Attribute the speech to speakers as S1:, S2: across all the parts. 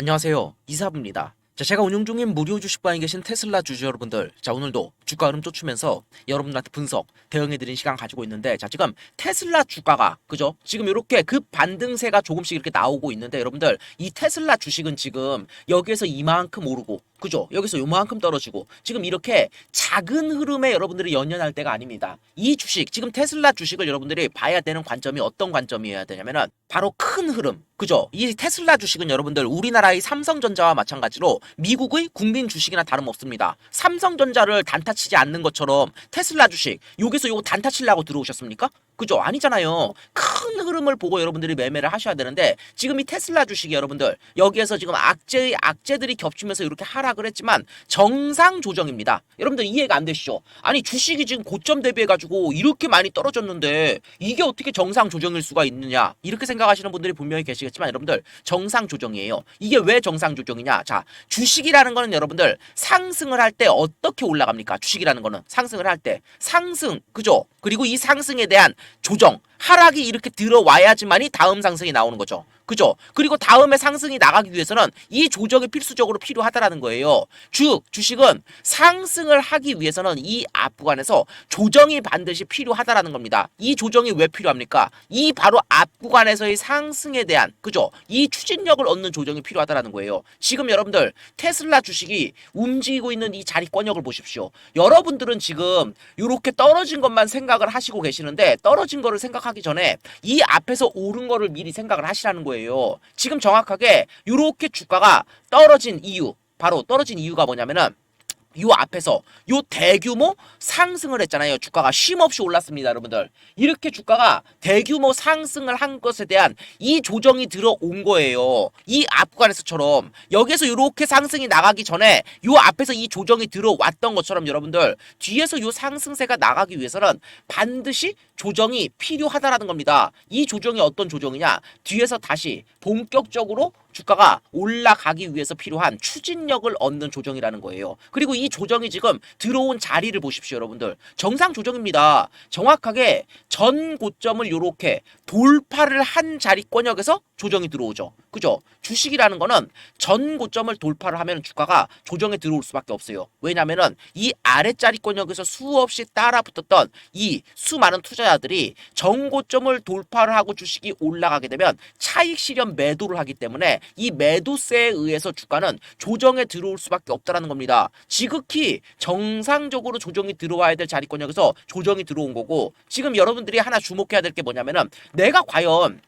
S1: 안녕하세요. 이사부입니다. 자, 제가 운용 중인 무료 주식방에 계신 테슬라 주주 여러분들, 자, 오늘도 주가 흐름 쫓으면서 여러분들한테 분석, 대응해드린 시간 가지고 있는데, 자, 지금 테슬라 주가가, 그죠? 지금 이렇게 급 반등세가 조금씩 이렇게 나오고 있는데, 여러분들, 이 테슬라 주식은 지금 여기에서 이만큼 오르고, 그죠? 여기서 요만큼 떨어지고, 지금 이렇게 작은 흐름에 여러분들이 연연할 때가 아닙니다. 이 주식, 지금 테슬라 주식을 여러분들이 봐야 되는 관점이 어떤 관점이어야 되냐면은, 바로 큰 흐름, 그죠? 이 테슬라 주식은 여러분들 우리나라의 삼성전자와 마찬가지로 미국의 국민 주식이나 다름없습니다. 삼성전자를 단타 치지 않는 것처럼 테슬라 주식 여기서 요거 단타 치려고 들어오셨습니까? 그죠? 아니잖아요. 큰 흐름을 보고 여러분들이 매매를 하셔야 되는데 지금 이 테슬라 주식이 여러분들 여기에서 지금 악재의 악재들이 겹치면서 이렇게 하락을 했지만 정상 조정입니다. 여러분들 이해가 안 되시죠? 아니 주식이 지금 고점 대비해 가지고 이렇게 많이 떨어졌는데 이게 어떻게 정상 조정일 수가 있느냐 이렇게 생각하시는 분들이 분명히 계시겠지만 여러분들 정상 조정이에요. 이게 왜 정상 조정이냐? 자 주식이라는 거는 여러분들 상승을 할 때 어떻게 올라갑니까? 주식이라는 거는 상승을 할 때 상승 그죠? 그리고 이 상승에 대한 조정 하락이 이렇게 들어와야지만이 다음 상승이 나오는 거죠. 그죠? 그리고 다음에 상승이 나가기 위해서는 이 조정이 필수적으로 필요하다라는 거예요. 즉 주식은 상승을 하기 위해서는 이 앞구간에서 조정이 반드시 필요하다라는 겁니다. 이 조정이 왜 필요합니까? 이 바로 앞구간에서의 상승에 대한 그죠? 이 추진력을 얻는 조정이 필요하다라는 거예요. 지금 여러분들 테슬라 주식이 움직이고 있는 이 자리권역을 보십시오. 여러분들은 지금 이렇게 떨어진 것만 생각을 하시고 계시는데 떨어진 거를 생각하기 전에 이 앞에서 오른 거를 미리 생각을 하시라는 거예요. 지금 정확하게 이렇게 주가가 떨어진 이유 바로 떨어진 이유가 뭐냐면은 요 앞에서 요 대규모 상승을 했잖아요. 주가가 쉼없이 올랐습니다, 여러분들. 이렇게 주가가 대규모 상승을 한 것에 대한 이 조정이 들어온 거예요. 이 앞구간에서처럼 여기에서 이렇게 상승이 나가기 전에 요 앞에서 이 조정이 들어왔던 것처럼 여러분들 뒤에서 요 상승세가 나가기 위해서는 반드시 조정이 필요하다라는 겁니다. 이 조정이 어떤 조정이냐? 뒤에서 다시 본격적으로 주가가 올라가기 위해서 필요한 추진력을 얻는 조정이라는 거예요. 그리고 이 조정이 지금 들어온 자리를 보십시오, 여러분들. 정상 조정입니다. 정확하게 전 고점을 이렇게 돌파를 한 자리권역에서 조정이 들어오죠. 그죠? 주식이라는 거는 전 고점을 돌파를 하면 주가가 조정에 들어올 수밖에 없어요. 왜냐면은 이 아래 자리권역에서 수없이 따라붙었던 이 수많은 투자자들이 전 고점을 돌파를 하고 주식이 올라가게 되면 차익 실현 매도를 하기 때문에 이 매도세에 의해서 주가는 조정에 들어올 수밖에 없다라는 겁니다. 지극히 정상적으로 조정이 들어와야 될 자리 권역에서 조정이 들어온 거고 지금 여러분들이 하나 주목해야 될 게 뭐냐면은 내가 과연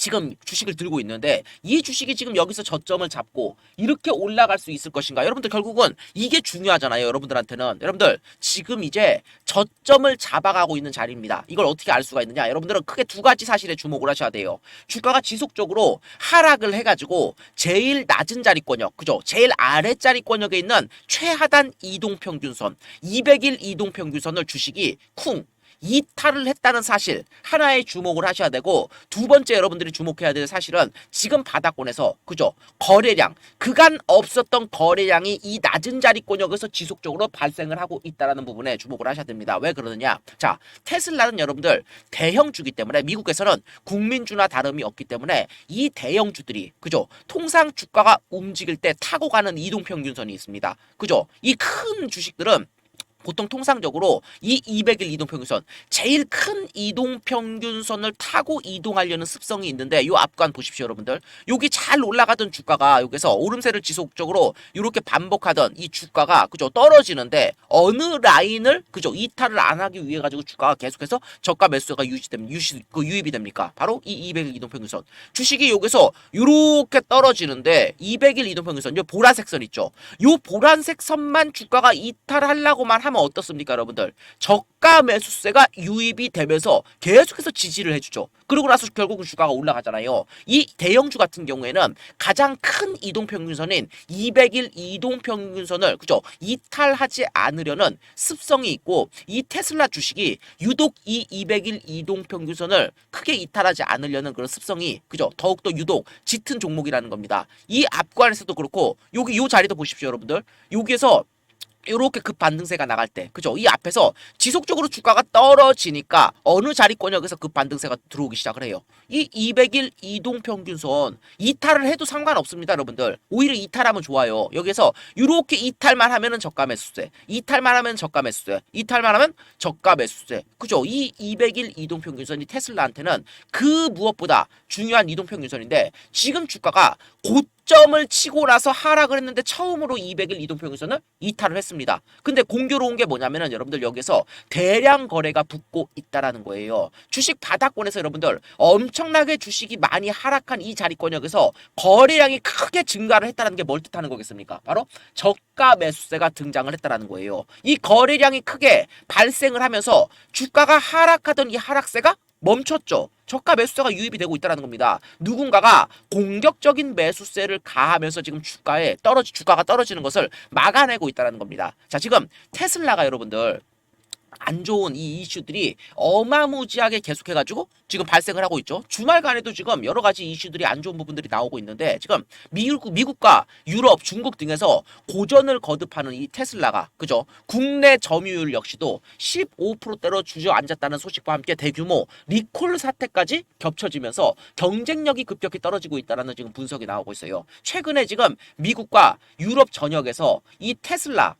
S1: 지금 주식을 들고 있는데 이 주식이 지금 여기서 저점을 잡고 이렇게 올라갈 수 있을 것인가? 여러분들 결국은 이게 중요하잖아요. 여러분들한테는 여러분들 지금 이제 저점을 잡아가고 있는 자리입니다. 이걸 어떻게 알 수가 있느냐? 여러분들은 크게 두 가지 사실에 주목을 하셔야 돼요. 주가가 지속적으로 하락을 해가지고 제일 낮은 자리권역, 그죠? 제일 아래 자리권역에 있는 최하단 이동평균선, 200일 이동평균선을 주식이 쿵 이탈을 했다는 사실 하나에 주목을 하셔야 되고 두 번째 여러분들이 주목해야 될 사실은 지금 바닥권에서 그죠? 거래량. 그간 없었던 거래량이 이 낮은 자리권역에서 지속적으로 발생을 하고 있다라는 부분에 주목을 하셔야 됩니다. 왜 그러느냐? 자 테슬라는 여러분들 대형주기 때문에 미국에서는 국민주나 다름이 없기 때문에 이 대형주들이 그죠? 통상 주가가 움직일 때 타고 가는 이동평균선이 있습니다. 그죠? 이 큰 주식들은 보통 통상적으로 이 200일 이동평균선 제일 큰 이동평균선을 타고 이동하려는 습성이 있는데 요 앞간 보십시오 여러분들. 여기 잘 올라가던 주가가 여기서 오름세를 지속적으로 이렇게 반복하던 이 주가가 그죠 떨어지는데 어느 라인을 그죠 이탈을 안 하기 위해 가지고 주가가 계속해서 저가 매수가 유지됩니다 유시 그 유입이 됩니까? 바로 이 200일 이동평균선. 주식이 여기서 이렇게 떨어지는데 200일 이동평균선 요 보라색 선 있죠? 요 보라색 선만 주가가 이탈하려고만 하면 어떻습니까 여러분들? 저가 매수세가 유입이 되면서 계속해서 지지를 해주죠. 그러고 나서 결국은 주가가 올라가잖아요. 이 대형주 같은 경우에는 가장 큰 이동평균선인 200일 이동평균선을 그죠? 이탈하지 않으려는 습성이 있고 이 테슬라 주식이 유독 이 200일 이동평균선을 크게 이탈하지 않으려는 그런 습성이 그죠? 더욱더 유독 짙은 종목이라는 겁니다. 이 앞관에서도 그렇고 여기 요 자리도 보십시오 여러분들. 여기에서 요렇게 급 반등세가 나갈 때, 그죠? 이 앞에서 지속적으로 주가가 떨어지니까 어느 자리권역에서 급 반등세가 들어오기 시작을 해요. 이 200일 이동 평균선 이탈을 해도 상관없습니다, 여러분들. 오히려 이탈하면 좋아요. 여기서 요렇게 이탈만 하면은 저가 매수세, 이탈만 하면 저가 매수세, 이탈만 하면 저가 매수세. 그죠? 이 200일 이동 평균선이 테슬라한테는 그 무엇보다 중요한 이동 평균선인데 지금 주가가 고점을 치고 나서 하락을 했는데 처음으로 200일 이동 평균선을 이탈을 했습니다. 근데 공교로운 게 뭐냐면은 여러분들 여기서 대량 거래가 붙고 있다라는 거예요. 주식 바닥권에서 여러분들 엄청나게 주식이 많이 하락한 이 자리권역에서 거래량이 크게 증가를 했다는 게 뭘 뜻하는 거겠습니까? 바로 저가 매수세가 등장을 했다라는 거예요. 이 거래량이 크게 발생을 하면서 주가가 하락하던 이 하락세가 멈췄죠. 저가 매수세가 유입이 되고 있다는 겁니다. 누군가가 공격적인 매수세를 가하면서 지금 주가에 떨어지 주가가 떨어지는 것을 막아내고 있다는 겁니다. 자, 지금 테슬라가 여러분들 안 좋은 이 이슈들이 어마무지하게 계속해가지고 지금 발생을 하고 있죠. 주말간에도 지금 여러 가지 이슈들이 안 좋은 부분들이 나오고 있는데 지금 미국, 미국과 유럽, 중국 등에서 고전을 거듭하는 이 테슬라가 그죠? 국내 점유율 역시도 15%대로 주저앉았다는 소식과 함께 대규모 리콜 사태까지 겹쳐지면서 경쟁력이 급격히 떨어지고 있다는 지금 분석이 나오고 있어요. 최근에 지금 미국과 유럽 전역에서 이 테슬라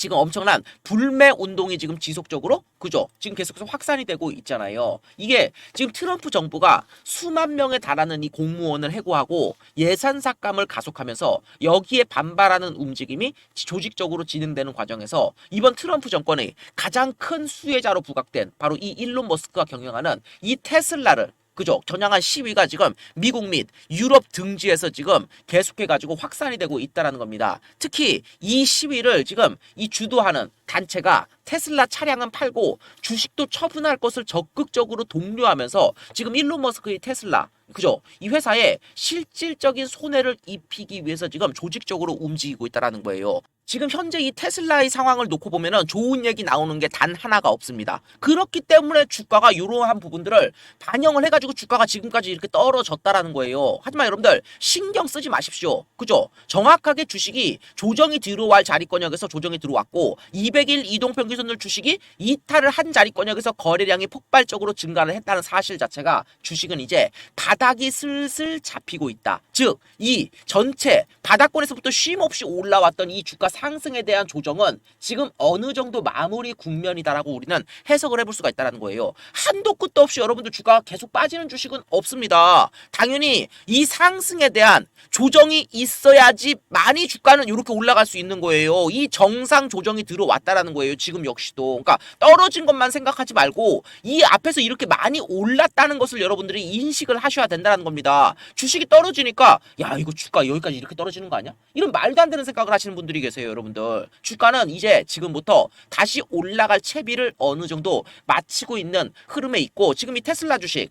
S1: 지금 엄청난 불매 운동이 지금 지속적으로 그죠? 지금 계속해서 확산이 되고 있잖아요. 이게 지금 트럼프 정부가 수만 명에 달하는 이 공무원을 해고하고 예산 삭감을 가속하면서 여기에 반발하는 움직임이 조직적으로 진행되는 과정에서 이번 트럼프 정권의 가장 큰 수혜자로 부각된 바로 이 일론 머스크가 경영하는 이 테슬라를 그죠? 전향한 시위가 지금 미국 및 유럽 등지에서 지금 계속해 가지고 확산이 되고 있다라는 겁니다. 특히 이 시위를 지금 이 주도하는 단체가 테슬라 차량은 팔고 주식도 처분할 것을 적극적으로 독려하면서 지금 일론 머스크의 테슬라 그죠? 이 회사에 실질적인 손해를 입히기 위해서 지금 조직적으로 움직이고 있다라는 거예요. 지금 현재 이 테슬라의 상황을 놓고 보면은 좋은 얘기 나오는 게 단 하나가 없습니다. 그렇기 때문에 주가가 이러한 부분들을 반영을 해가지고 주가가 지금까지 이렇게 떨어졌다라는 거예요. 하지만 여러분들 신경 쓰지 마십시오. 그죠? 정확하게 주식이 조정이 들어갈 자리권역에서 조정이 들어왔고 200일 이동평균선을 주식이 이탈을 한 자리권역에서 거래량이 폭발적으로 증가를 했다는 사실 자체가 주식은 이제 바닥이 슬슬 잡히고 있다. 즉, 이 전체 바닥권에서부터 쉼 없이 올라왔던 이 주가 상승에 대한 조정은 지금 어느 정도 마무리 국면이다라고 우리는 해석을 해볼 수가 있다는 거예요. 한도 끝도 없이 여러분들 주가가 계속 빠지는 주식은 없습니다. 당연히 이 상승에 대한 조정이 있어야지 많이 주가는 이렇게 올라갈 수 있는 거예요. 이 정상 조정이 들어왔다라는 거예요. 지금 역시도. 그러니까 떨어진 것만 생각하지 말고 이 앞에서 이렇게 많이 올랐다는 것을 여러분들이 인식을 하셔야 된다는 겁니다. 주식이 떨어지니까 야 이거 주가 여기까지 이렇게 떨어지는 거 아니야? 이런 말도 안 되는 생각을 하시는 분들이 계세요, 여러분들. 주가는 이제 지금부터 다시 올라갈 채비를 어느 정도 마치고 있는 흐름에 있고 지금 이 테슬라 주식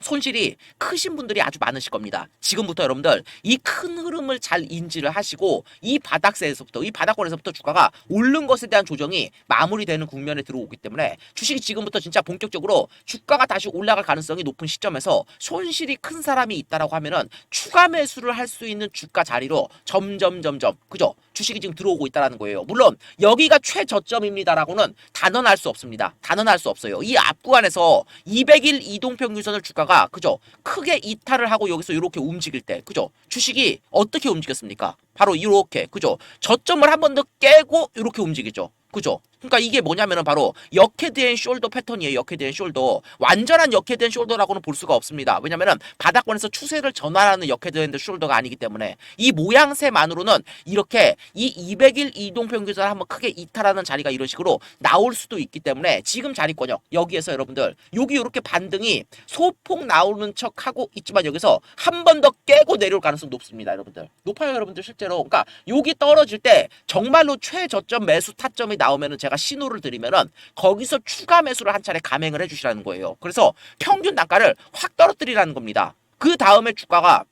S1: 손실이 크신 분들이 아주 많으실 겁니다. 지금부터 여러분들 이 큰 흐름을 잘 인지를 하시고 이 바닥세에서부터 이 바닥권에서부터 주가가 오른 것에 대한 조정이 마무리되는 국면에 들어오기 때문에 주식이 지금부터 진짜 본격적으로 주가가 다시 올라갈 가능성이 높은 시점에서 손실이 큰 사람이 있다라고 하면은 추가 매수를 할 수 있는 주가 자리로 점점 점점 그죠? 주식이 지금 들어오고 있다라는 거예요. 물론 여기가 최저점입니다라고는 단언할 수 없습니다. 단언할 수 없어요. 이 앞구간에서 200일 이동 평균선을 주가가 그죠? 크게 이탈을 하고 여기서 이렇게 움직일 때 그죠? 주식이 어떻게 움직였습니까? 바로 이렇게 그죠? 저점을 한 번 더 깨고 이렇게 움직이죠. 그죠? 그러니까 이게 뭐냐면은 바로 역헤드 앤 숄더 패턴이에요. 역헤드 앤 숄더. 완전한 역헤드 앤 숄더라고는 볼 수가 없습니다. 왜냐면은 바닥권에서 추세를 전환하는 역헤드 앤 숄더가 아니기 때문에 이 모양새만으로는 이렇게 이 200일 이동 평균선을 한번 크게 이탈하는 자리가 이런 식으로 나올 수도 있기 때문에 지금 자리권역 여기에서 여러분들 여기 이렇게 반등이 소폭 나오는 척하고 있지만 여기서 한 번 더 깨고 내려올 가능성 높습니다, 여러분들. 높아요, 여러분들 실제로. 그러니까 여기 떨어질 때 정말로 최저점 매수 타점이 나오면은 제가 신호를 드리면은 거기서 추가 매수를 한 차례 감행을 해주시라는 거예요. 그래서 평균 단가를 확 떨어뜨리라는 겁니다. 그 다음에 주가가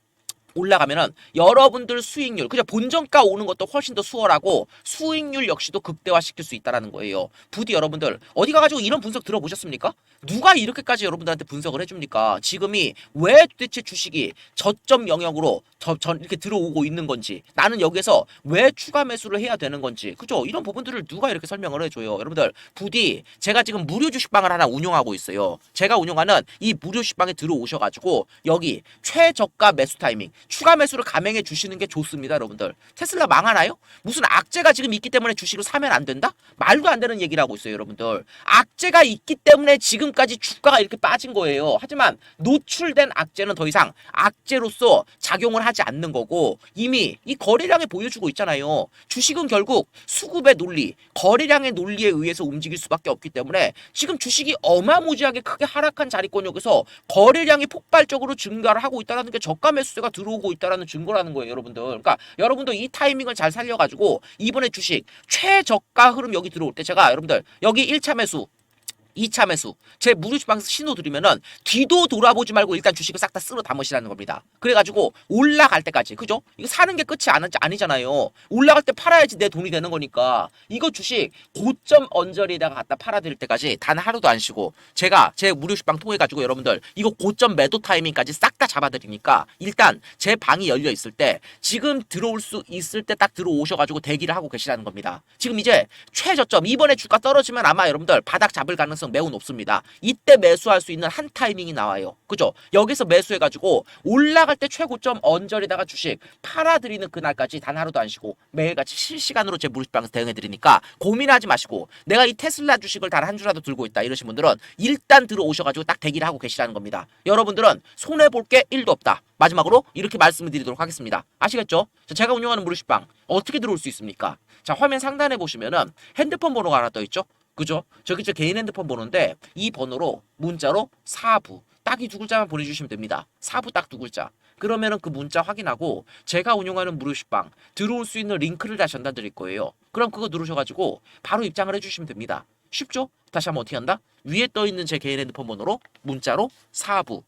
S1: 올라가면은 여러분들 수익률 그죠 본전가 오는 것도 훨씬 더 수월하고 수익률 역시도 극대화시킬 수 있다라는 거예요. 부디 여러분들 어디 가가지고 이런 분석 들어보셨습니까? 누가 이렇게까지 여러분들한테 분석을 해줍니까? 지금이 왜 도대체 주식이 저점 영역으로 저, 전 이렇게 들어오고 있는 건지 나는 여기에서 왜 추가 매수를 해야 되는 건지 그죠? 이런 부분들을 누가 이렇게 설명을 해줘요. 여러분들 부디 제가 지금 무료 주식방을 하나 운영하고 있어요. 제가 운영하는 이 무료 주식방에 들어오셔가지고 여기 최저가 매수 타이밍 추가 매수를 감행해 주시는 게 좋습니다, 여러분들. 테슬라 망하나요? 무슨 악재가 지금 있기 때문에 주식을 사면 안 된다? 말도 안 되는 얘기를 하고 있어요, 여러분들. 악재가 있기 때문에 지금까지 주가가 이렇게 빠진 거예요. 하지만 노출된 악재는 더 이상 악재로서 작용을 하지 않는 거고 이미 이 거래량에 보여주고 있잖아요. 주식은 결국 수급의 논리, 거래량의 논리에 의해서 움직일 수밖에 없기 때문에 지금 주식이 어마무지하게 크게 하락한 자리권 역에서 거래량이 폭발적으로 증가를 하고 있다는 게 저가 매수세가 들어 오고 있다는 증거라는 거예요, 여러분들. 그러니까 여러분들 이 타이밍을 잘 살려가지고 이번에 주식 최저가 흐름 여기 들어올 때 제가 여러분들 여기 1차 매수 2차 매수 제 무료주방에서 신호 드리면은 뒤도 돌아보지 말고 일단 주식을 싹 다 쓸어 담으시라는 겁니다. 그래가지고 올라갈 때까지 그죠? 이거 사는 게 끝이 아니, 아니잖아요. 올라갈 때 팔아야지 내 돈이 되는 거니까 이거 주식 고점 언저리에다가 갖다 팔아드릴 때까지 단 하루도 안 쉬고 제가 제 무료주방 통해 가지고 여러분들 이거 고점 매도 타이밍까지 싹 다 잡아드리니까 일단 제 방이 열려 있을 때 지금 들어올 수 있을 때 딱 들어오셔가지고 대기를 하고 계시라는 겁니다. 지금 이제 최저점 이번에 주가 떨어지면 아마 여러분들 바닥 잡을 가능성 매우 높습니다. 이때 매수할 수 있는 한 타이밍이 나와요. 그죠? 여기서 매수해가지고 올라갈 때 최고점 언저리다가 주식 팔아드리는 그날까지 단 하루도 안 쉬고 매일같이 실시간으로 제 무료방에서 대응해드리니까 고민하지 마시고 내가 이 테슬라 주식을 단 한 주라도 들고 있다 이러신 분들은 일단 들어오셔가지고 딱 대기를 하고 계시라는 겁니다. 여러분들은 손해볼 게 1도 없다. 마지막으로 이렇게 말씀을 드리도록 하겠습니다. 아시겠죠? 자, 제가 운영하는 무료식빵 어떻게 들어올 수 있습니까? 자 화면 상단에 보시면은 핸드폰 번호가 하나 떠 있죠? 그죠? 저기 저 개인 핸드폰 번호인데 이 번호로 문자로 사부 딱 이 두 글자만 보내주시면 됩니다. 사부 딱 두 글자. 그러면은 그 문자 확인하고 제가 운영하는 무료식빵 들어올 수 있는 링크를 다시 전달 드릴 거예요. 그럼 그거 누르셔가지고 바로 입장을 해주시면 됩니다. 쉽죠? 다시 한번 어떻게 한다? 위에 떠 있는 제 개인 핸드폰 번호로 문자로 사부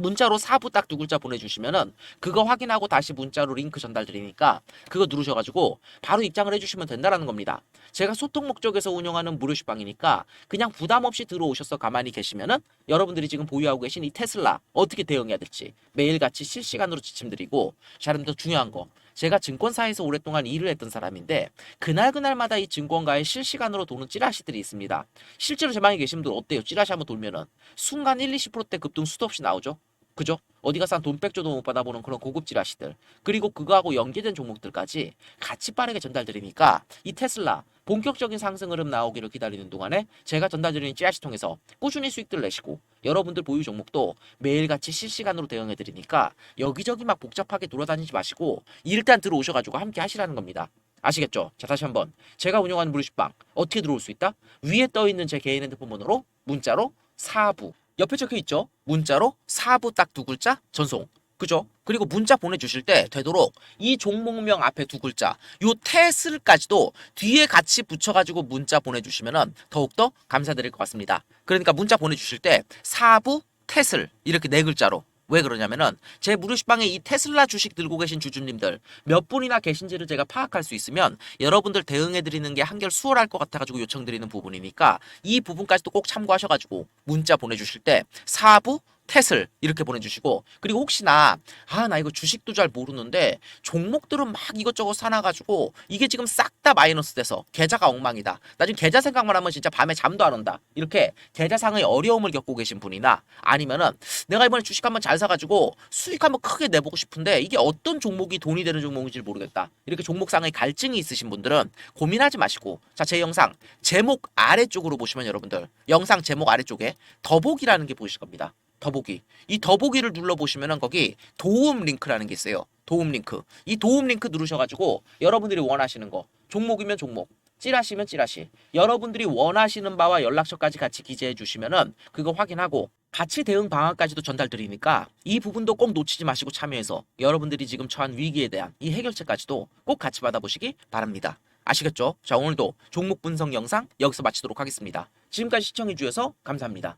S1: 문자로 사부 딱 두 글자 보내주시면은 그거 확인하고 다시 문자로 링크 전달 드리니까 그거 누르셔가지고 바로 입장을 해주시면 된다라는 겁니다. 제가 소통 목적에서 운영하는 무료 식빵이니까 그냥 부담 없이 들어오셔서 가만히 계시면은 여러분들이 지금 보유하고 계신 이 테슬라 어떻게 대응해야 될지 매일같이 실시간으로 지침드리고 자 여러분 더 중요한 거 제가 증권사에서 오랫동안 일을 했던 사람인데 그날 그날마다 이 증권가에 실시간으로 도는 찌라시들이 있습니다. 실제로 제 방에 계신 분들 어때요? 찌라시 한번 돌면은 순간 1, 20%대 급등 수도 없이 나오죠. 그죠? 어디 가서 한돈 백조도 못 받아보는 그런 고급 찌라시들 그리고 그거하고 연계된 종목들까지 같이 빠르게 전달드리니까 이 테슬라 본격적인 상승 흐름 나오기를 기다리는 동안에 제가 전달드리는 찌라시 통해서 꾸준히 수익들 내시고 여러분들 보유 종목도 매일같이 실시간으로 대응해 드리니까 여기저기 막 복잡하게 돌아다니지 마시고 일단 들어오셔가지고 함께 하시라는 겁니다. 아시겠죠? 자 다시 한번 제가 운영하는 무료식빵 어떻게 들어올 수 있다? 위에 떠 있는 제 개인 핸드폰 번호로 문자로 사부 옆에 적혀 있죠? 문자로 사부 딱 두 글자 전송. 그죠? 그리고 문자 보내주실 때 되도록 이 종목명 앞에 두 글자, 요 테슬까지도 뒤에 같이 붙여가지고 문자 보내주시면은 더욱더 감사드릴 것 같습니다. 그러니까 문자 보내주실 때 사부 테슬 이렇게 네 글자로 왜 그러냐면은 제 무료식빵에 이 테슬라 주식 들고 계신 주주님들 몇 분이나 계신지를 제가 파악할 수 있으면 여러분들 대응해 드리는 게 한결 수월할 것 같아가지고 요청드리는 부분이니까 이 부분까지도 꼭 참고하셔가지고 문자 보내주실 때 사부 테슬 이렇게 보내주시고 그리고 혹시나 아 나 이거 주식도 잘 모르는데 종목들은 막 이것저것 사놔가지고 이게 지금 싹 다 마이너스 돼서 계좌가 엉망이다. 나 지금 계좌 생각만 하면 진짜 밤에 잠도 안 온다. 이렇게 계좌상의 어려움을 겪고 계신 분이나 아니면은 내가 이번에 주식 한번 잘 사가지고 수익 한번 크게 내보고 싶은데 이게 어떤 종목이 돈이 되는 종목인지 모르겠다. 이렇게 종목상의 갈증이 있으신 분들은 고민하지 마시고 자 제 영상 제목 아래쪽으로 보시면 여러분들 영상 제목 아래쪽에 더보기라는 게 보이실 겁니다 더보기. 이 더보기를 눌러보시면은 거기 도움 링크라는 게 있어요. 도움 링크. 이 도움 링크 누르셔가지고 여러분들이 원하시는 거. 종목이면 종목. 찌라시면 찌라시. 여러분들이 원하시는 바와 연락처까지 같이 기재해 주시면은 그거 확인하고 같이 대응 방안까지도 전달 드리니까 이 부분도 꼭 놓치지 마시고 참여해서 여러분들이 지금 처한 위기에 대한 이 해결책까지도 꼭 같이 받아보시기 바랍니다. 아시겠죠? 자, 오늘도 종목 분석 영상 여기서 마치도록 하겠습니다. 지금까지 시청해 주셔서 감사합니다.